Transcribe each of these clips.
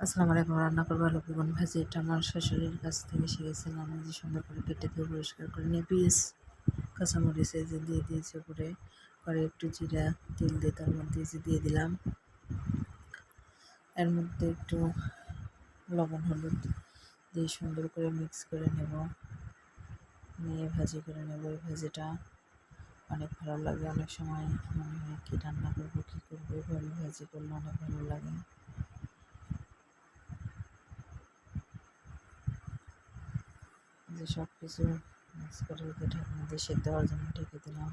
আসসালামু আলাইকুম, রান্না করব আলু বেগুন ভাজি। এটা আমার শাশুড়ির কাছ থেকে শিখেছিলাম যে সুন্দর করে কেটে দিয়ে পরিষ্কার করে নিয়ে পিস কাঁচামরিচ এই যে দিয়ে দিয়েছি উপরে পরে একটু জিরা, তেল দিয়ে তার মধ্যে যে দিয়ে দিলাম। এর মধ্যে একটু লবণ, হলুদ দিয়ে সুন্দর করে মিক্স করে নেব। নিয়ে ভাজি করে নেব এই ভাজিটা। অনেক ভালো লাগে, অনেক সময় মনে হয় কী রান্না করব, কী করব, এভাবে ভাজি করলে অনেক ভালো লাগে। যে সব কিছু মিক্স করে রেখে ঢাকনা দিয়ে সেদ্ধ হওয়ার জন্য ঢেকে দিলাম।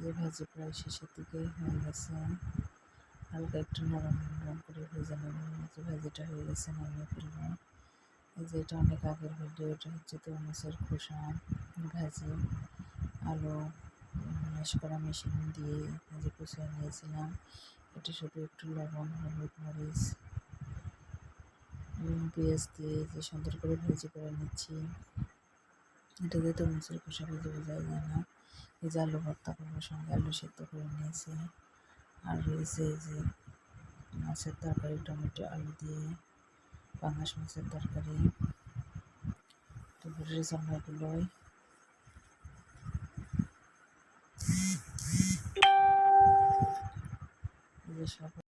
যে ভাজি প্রায় শেষের দিকে হয়ে গেছে। হালকা একটু নরম নরম করে ভেজে নেব। যে ভাজিটা হয়ে গেছে, নামিয়ে ফেলব। এই যে এটা অনেক আগের ভিডিও এটা হচ্ছে তরমুজের খোসা, ভাজি, আলু ম্যাশ করা মেশিন দিয়ে ভাজি কুচিয়ে নিয়েছিলাম। এটা শুধু একটু লবণ, হলুদ, মরিচ পেঁয়াজ দিয়ে যে সুন্দর করে ভেজে করে নিচ্ছি। এটা দিয়ে তরমুজের খোসা ভেজে বোঝাই যায় না। এই যে আলু ভর্তা করব সঙ্গে আলু সেদ্ধ করে নিয়েছি। আর রয়েছে এই যে মাছের তরকারি, টমেটো, আলু দিয়ে পাঙাশ মাছের তরকারি। দুপুরের জন্য এগুলোই সব